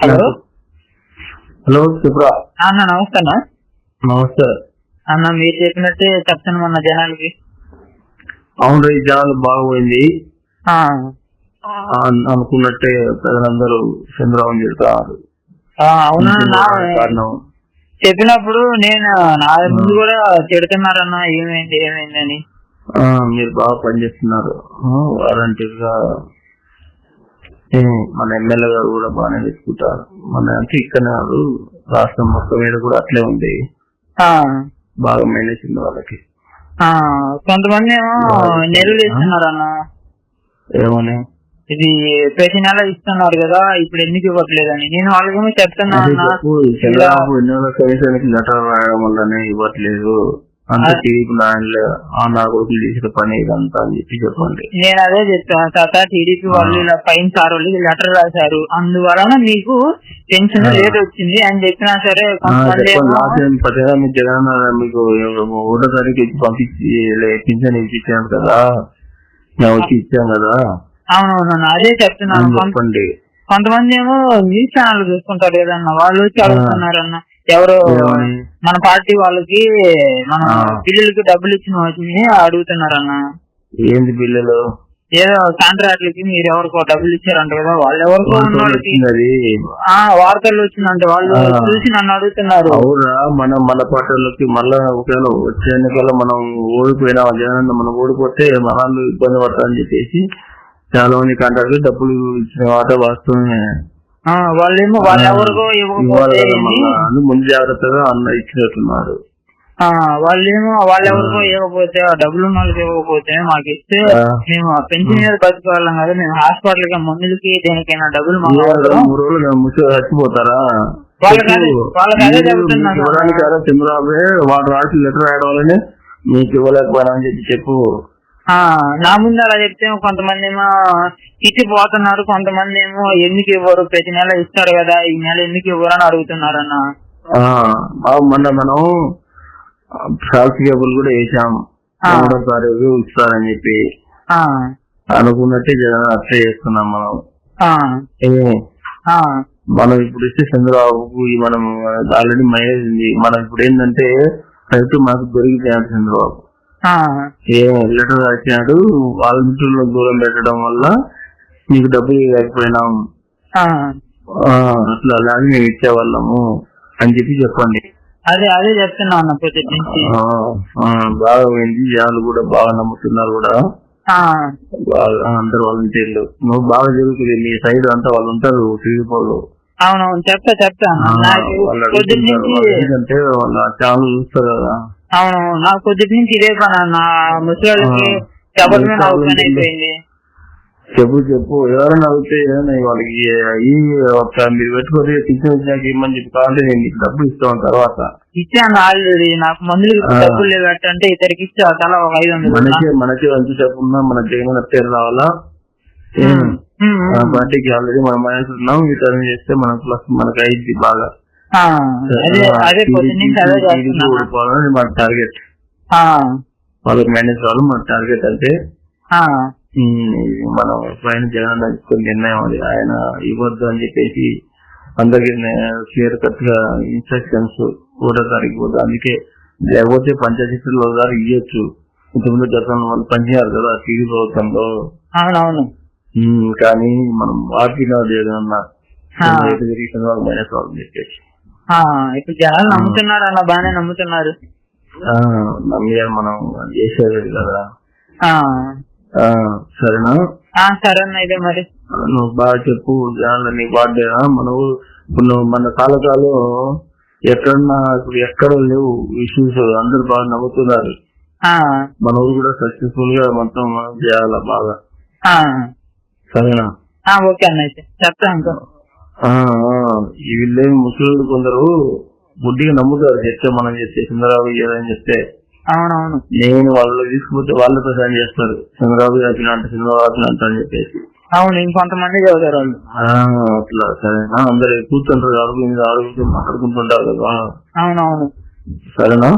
Hello. Hello చెప్పురా అన్న నమస్తే అన్న. నమస్తే. అన్న మీరు చెప్పినట్టే చెప్తాను మన జనాలకి. అవును ఈ జనాలు బాగుపోయింది. అనుకున్నట్టే ప్రజలందరూ చంద్రబాబు చెప్తారు అవునా చెప్పినప్పుడు నేను నా ముందు కూడా తిడుతున్నారన్న ఏమైంది ఏమైంది అని మీరు బాగా పనిచేస్తున్నారు. వాలంటీర్గా ఏ, మన ఎమ్మెల్యే గారు కూడా బాగానే తీసుకుంటారు మన అంటే ఇక్కడ రాష్ట్రం మొత్తం మీద కూడా అట్లే ఉంది. బాగా మేనేజ్ ఉంది వాళ్ళకి. కొంతమంది ఏమో నెలలు ఇస్తున్నారు అన్న. ఏమని? ఇది ప్రతి నెల ఇస్తున్నారు కదా ఇప్పుడు ఎందుకు ఇవ్వట్లేదని. నేను వాళ్ళకేమో చెప్తున్నా అన్న. లెటర్ రాయడం వల్లనే ఇవ్వట్లేదు. అంత టీవీకి నాయనలే ఆ నా కొడుకులు చేసిన పని ఇదంతా అని చెప్పి చెప్పండి. నేను అదే చెప్తాను తాత టీడీపీ వాళ్ళు ఇలా పైన సార్ వాళ్ళు లెటర్ రాశారు. అందువలన మీకు పెన్షన్ ఆ. లేట్ వచ్చింది అని చెప్పినా సరే ప్రతిగా మీకు జగన్ మీకు ఒకటో తారీఖు ఇచ్చి పంపించి పింఛన్ ఇచ్చాను కదా. మేము వచ్చి ఇచ్చాం కదా. అవునవును అదే చెప్తున్నాను. చెప్పండి. కొంతమంది ఏమో న్యూస్ ఛానల్ చూసుకుంటారు కదన్న వాళ్ళు వచ్చి అడుగుతున్నారన్న ఎవరు? మన పార్టీ వాళ్ళకి మన ఆ. పిల్లలకి డబ్బులు ఇచ్చిన వాటిని అడుగుతున్నారన్న ఏంది బిల్లులు ఏదో కాంట్రాక్ట్లకి మీరు ఎవరికో డబ్బులు ఇచ్చారంట కదా వాళ్ళు ఎవరికో ఆ వార్తల్లో వచ్చిందంటే వాళ్ళు. చూసి నన్ను అడుగుతున్నారు అవురా మన మన పార్టీలకి మళ్ళా ఒకవేళ వచ్చే ఎన్నికల్లో మనం ఓడిపోయినా జగన్ మనం ఓడిపోతే మనల్ని ఇబ్బంది పడతారని చెప్పేసి చాలా మంది కాంట్రాక్ట్ డబ్బులు ఇచ్చిన మాట వాస్తవమే. వాళ్ళేమో వాళ్ళు ఎవరికో ఇవ్వాలి ఇవ్వకపోతే కదా ఏంది? మళ్ళా? అని ముందు జాగ్రత్తగా అన్న ఇచ్చినట్టున్నారు. ఆ, వాళ్ళేమో వాళ్ళు ఎవరికో ఇవ్వకపోతే ఆ డబ్బులు ఉన్న వాళ్ళకి ఇవ్వకపోతే మాకు ఇస్తే. మేము పెన్షన్ మీద బతికోవాలం కదా మేము హాస్పిటల్కి మందులకి దేనికైనా డబ్బులు. మూడు రోజులు చచ్చిపోతారా? వాళ్ళకి వాడు రాసి లెటర్ రాయడం వల్లనే మీకు ఇవ్వలేకపోయినా అని చెప్పి చెప్పు. నా ముందు అలా చెప్తే కొంతమంది ఏమో ఇచ్చి పోతున్నారు కొంతమంది ఏమో ఎందుకు ఇవ్వరు? ప్రతి నెల ఇస్తారు కదా ఈ నెల ఎందుకు ఇవ్వరు అని అడుగుతున్నారు అన్న మొన్న మనం షార్ట్ కేబుల్ కూడా వేసాం. ఆ. మూడో తారీఖు ఇస్తారని చెప్పి. అనుకున్నట్టే అట్లే చేస్తున్నాం మనం. మనం ఇప్పుడు ఇస్తే చంద్రబాబుకు మనం ఆల్రెడీ మైలేజ్ ఉంది. మనం ఇప్పుడు ఏంటంటే రైతు మాకు దొరికిపోయాడు చంద్రబాబు. లెటర్ రాసినాడు వాళ్ళ మిత్రుల్లో దూరం పెట్టడం వల్ల నీకు డబ్బులు ఇవ్వకపోయినాం అట్లా అలాగే మేము ఇచ్చేవాళ్ళము అని చెప్పి చెప్పండి. అదే అదే చెప్తున్నా అన్న నుంచి. ఆ, బాగా పోయింది జనాలు కూడా బాగా నమ్ముతున్నారు కూడా. అందరు వాలంటీర్లు నువ్వు బాగా జరుగుతుంది మీ సైడ్ అంతా వాళ్ళు ఉంటారు టీవీలో అవునవును చెప్తా చెప్తా. అన్న. నాకు వాళ్ళు పొద్దు అడుగుతుంటారు నుంచి వాళ్ళు ఎందుకంటే వాళ్ళ ఛానల్ చూస్తారు కదా. అవును నాకు పొద్దు నుంచి ఇదే పని అన్న. ముసలికి అయిపోయింది? చెప్పు చెప్పు. ఎవరైనా అడిగితే ఏదైనా వాళ్ళకి ఈ ఒక మీరు పెట్టుకొని టీచర్ వచ్చాక ఇమ్మని చెప్పి కావాలంటే నేను నీకు డబ్బులు ఇస్తాను తర్వాత. ఇచ్చాను ఆల్రెడీ. నాకు మందులకి ఆ. డబ్బులు లేవట అంటే ఇద్దరికి ఇచ్చా. తల ఒక ఐదు వందలు మనకి మనకి మంచి చెప్పున్నా మన జగన్ పేరు రావాలా. పార్టీకి ఆల్రెడీ మనం మైనస్ ఉన్నాం. ఈ చేస్తే మన ప్లస్ మనకి అయింది బాగా. అదే ఓడిపోవాలని మన టార్గెట్. వాళ్ళకి మైనస్ రావాలి మన టార్గెట్ అంటే మనం పైన జగన్ తీసుకున్న నిర్ణయం అది. ఆయన ఇవ్వద్దు అని చెప్పేసి అందరికి క్లియర్ కట్గా ఇన్స్ట్రక్షన్స్ ఒకటో తారీఖు పోదు అందుకే లేకపోతే పంచాయతీలో గారు ఇవ్వచ్చు ఇంతకుముందు గతంలో వాళ్ళు పనిచేయారు కదా టీవీ ప్రభుత్వంలో. అవునవును. కానీ మనం ఆర్పీగా జగన్. చంద్రబాబు మైనస్ రావాలని చెప్పేసి. ఇప్పుడు జనాలు నమ్ముతున్నారు అన్న బాగానే నమ్ముతున్నారు. మనం చేసేది కదా. సరేనా? ఆ, సరే అన్న ఇదే మరి. నువ్వు బాగా చెప్పు జనాలు నీ బాధ్యత మనం ఇప్పుడు నువ్వు మన కాలకాలు ఎక్కడన్నా ఇప్పుడు ఎక్కడ లేవు ఇష్యూస్ అందరు బాగా నమ్ముతున్నారు ఆ, మన ఊరు కూడా సక్సెస్ఫుల్గా మొత్తం మనం చేయాల బాగా? సరేనా? ఓకే అన్న అయితే. చెప్తా ఇంకా ఆ, ఆ, ఈ వీళ్ళేమి ముసలి కొందరు బుద్ధిగా నమ్ముతారు. చెప్తే మనం చెప్తే చంద్రబాబు ఏదని చెప్తే అవునవును. నేను వాళ్ళు తీసుకుపోతే వాళ్ళతో సాయం చేస్తారు. చంద్రబాబు చెప్పిన అంటే చంద్రబాబు అంట అని చెప్పేసి. అవును ఇంకొంతమంది చదువుతారు వాళ్ళు. అట్లా సరేనా? అందరు కూర్చుంటారు అడుగు మీద అడుగుతూ మాట్లాడుకుంటుంటారు కదా. అవునవును. సరేనా?